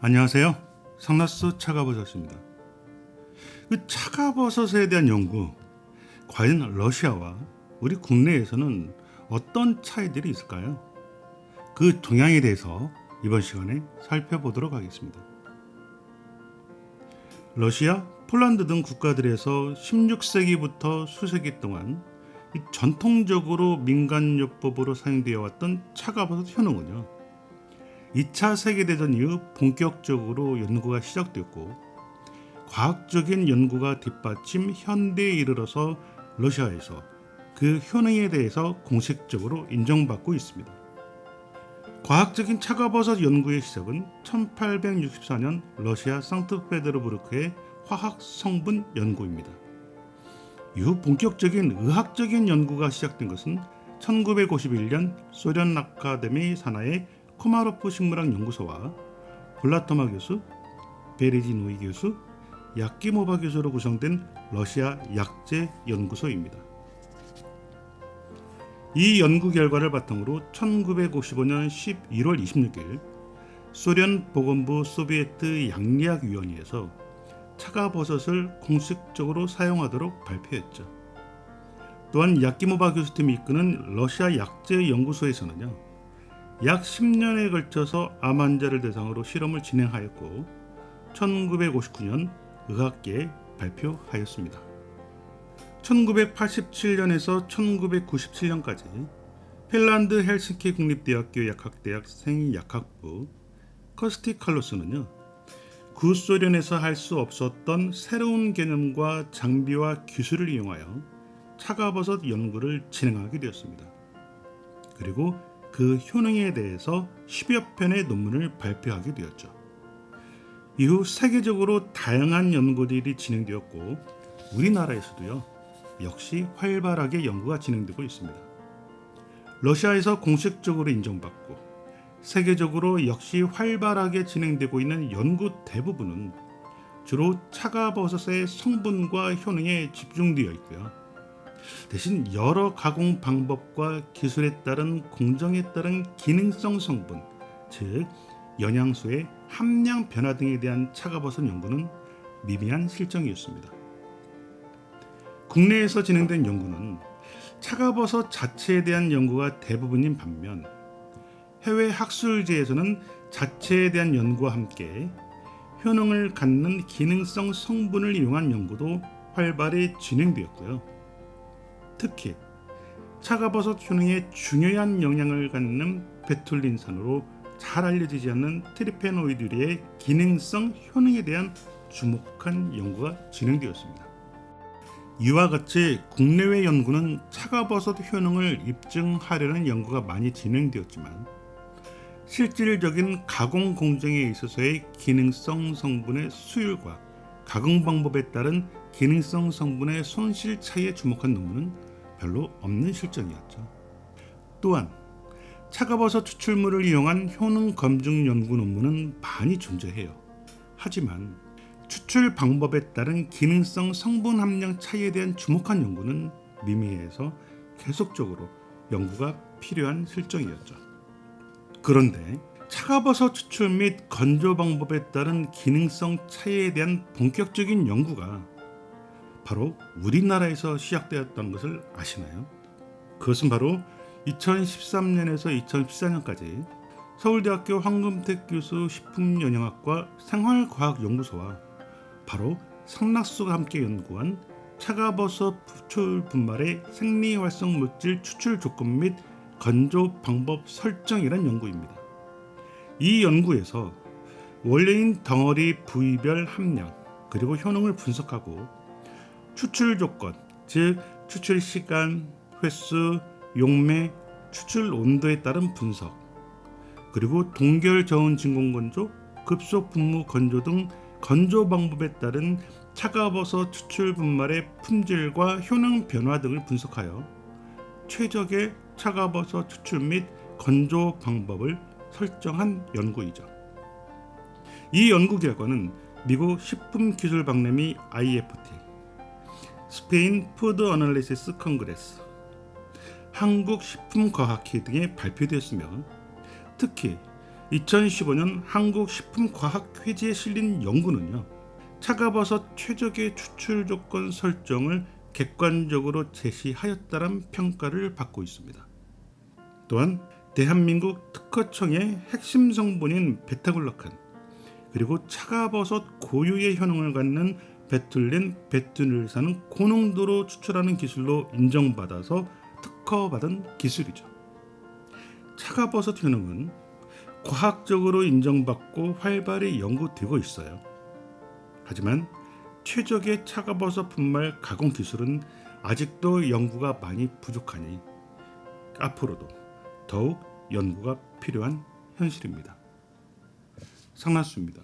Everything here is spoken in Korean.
안녕하세요. 상나스 차가버섯입니다. 그 차가버섯에 대한 연구, 과연 러시아와 우리 국내에서는 어떤 차이들이 있을까요? 그 동향에 대해서 이번 시간에 살펴보도록 하겠습니다. 러시아, 폴란드 등 국가들에서 16세기부터 수세기 동안 이 전통적으로 민간요법으로 사용되어 왔던 차가버섯 효능은요. 2차 세계대전 이후 본격적으로 연구가 시작됐고 과학적인 연구가 뒷받침 현대에 이르러서 러시아에서 그 효능에 대해서 공식적으로 인정받고 있습니다. 과학적인 차가버섯 연구의 시작은 1864년 러시아 상트페테르부르크의 화학 성분 연구입니다. 이후 본격적인 의학적인 연구가 시작된 것은 1951년 소련 아카데미 산하의 코마로프 식물학 연구소와 블라토마 교수, 베레지노이 교수, 야키모바 교수로 구성된 러시아 약제 연구소입니다. 이 연구 결과를 바탕으로 1955년 11월 26일 소련 보건부 소비에트 양리학위원회에서 차가버섯을 공식적으로 사용하도록 발표했죠. 또한 야키모바 교수팀이 이끄는 러시아 약제 연구소에서는요. 약 10년에 걸쳐서 암 환자를 대상으로 실험을 진행하였고 1959년 의학계에 발표하였습니다. 1987년에서 1997년까지 핀란드 헬싱키 국립대학교 약학대학 생 약학부 커스티 칼로스는요. 구소련에서 할 수 없었던 새로운 개념과 장비와 기술을 이용하여 차가버섯 연구를 진행하게 되었습니다. 그리고 그 효능에 대해서 10여 편의 논문을 발표하게 되었죠. 이후 세계적으로 다양한 연구들이 진행되었고 우리나라에서도요. 역시 활발하게 연구가 진행되고 있습니다. 러시아에서 공식적으로 인정받고 세계적으로 역시 활발하게 진행되고 있는 연구 대부분은 주로 차가버섯의 성분과 효능에 집중되어 있고요. 대신 여러 가공 방법과 기술에 따른 공정에 따른 기능성 성분, 즉 영양소의 함량 변화 등에 대한 차가버섯 연구는 미미한 실정이었습니다. 국내에서 진행된 연구는 차가버섯 자체에 대한 연구가 대부분인 반면 해외 학술지에서는 자체에 대한 연구와 함께 효능을 갖는 기능성 성분을 이용한 연구도 활발히 진행되었고요. 특히 차가버섯 효능에 중요한 영향을 갖는 베툴린산으로 잘 알려지지 않는 트리페노이드의 기능성 효능에 대한 주목한 연구가 진행되었습니다. 이와 같이 국내외 연구는 차가버섯 효능을 입증하려는 연구가 많이 진행되었지만 실질적인 가공 공정에 있어서의 기능성 성분의 수율과 가공 방법에 따른 기능성 성분의 손실 차이에 주목한 논문은 별로 없는 실정이었죠. 또한 차가버섯 추출물을 이용한 효능 검증 연구 논문은 많이 존재해요. 하지만 추출 방법에 따른 기능성 성분 함량 차이에 대한 주목한 연구는 미미해서 계속적으로 연구가 필요한 실정이었죠. 그런데 차가버섯 추출 및 건조 방법에 따른 기능성 차이에 대한 본격적인 연구가 바로 우리나라에서 시작되었던 것을 아시나요? 그것은 바로 2013년에서 2014년까지 서울대학교 황금택 교수 식품영양학과 생활과학연구소와 바로 상락수가 함께 연구한 차가버섯 추출 분말의 생리활성 물질 추출 조건 및 건조 방법 설정이란 연구입니다. 이 연구에서 원래인 덩어리 부위별 함량 그리고 효능을 분석하고 추출 조건, 즉 추출 시간, 횟수, 용매, 추출 온도에 따른 분석, 그리고 동결 저온 진공 건조, 급속 분무 건조 등 건조 방법에 따른 차가버섯 추출 분말의 품질과 효능 변화 등을 분석하여 최적의 차가버섯 추출 및 건조 방법을 설정한 연구이죠. 이 연구 결과는 미국 식품기술박람회 IFT, 스페인 푸드 어널리시스 컨그레스, 한국 식품과학회 등에 발표되었으며 특히 2015년 한국 식품과학회지에 실린 연구는요. 차가버섯 최적의 추출 조건 설정을 객관적으로 제시하였다는 평가를 받고 있습니다. 또한 대한민국 특허청의 핵심 성분인 베타글루칸 그리고 차가버섯 고유의 효능을 갖는 베툴렌, 베투닐산은 고농도로 추출하는 기술로 인정받아서 특허받은 기술이죠. 차가버섯 효능은 과학적으로 인정받고 활발히 연구되고 있어요. 하지만 최적의 차가버섯 분말 가공 기술은 아직도 연구가 많이 부족하니 앞으로도 더욱 연구가 필요한 현실입니다. 상나수입니다.